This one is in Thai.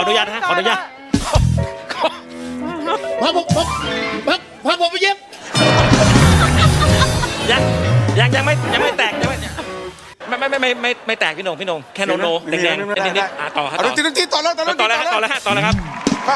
ออนุญาตนะฮะขออนุญาตพาผมผกพาพาผมไปเย็บยังยังยังไม่ยังไม่แตกยังไม่ไม่ไม่ไม่ไม่ไม่ไม่แตกพี่หนงพี่หนงแค่โนโนแดงแดงนิดนิดอะต่อครับอต่อต่อแล้วต่อแล้วต่อแล้วฮะต่อแล้วฮะต่อแล้วฮะไป